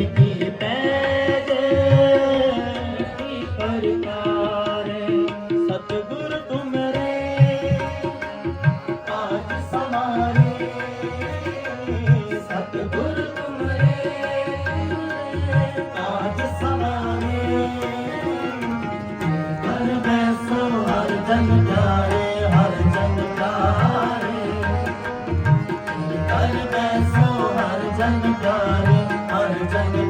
ਮਿੱਟੀ ਪੈ ਜੇ ਮਿੱਟੀ ਪਰਕਾਰ, ਸਤਗੁਰ ਤੁਮਰੇ ਆਜ ਸਮਾਰੇ। ਸਤਗੁਰ ਤੁਮਰੇ ਆਜ ਹਰ ਬੈਸੋ ਹਰ ਜਨ ਹਰ ਜਨ ਜਾਏ ਹਰ ਬੈਸੋ gonna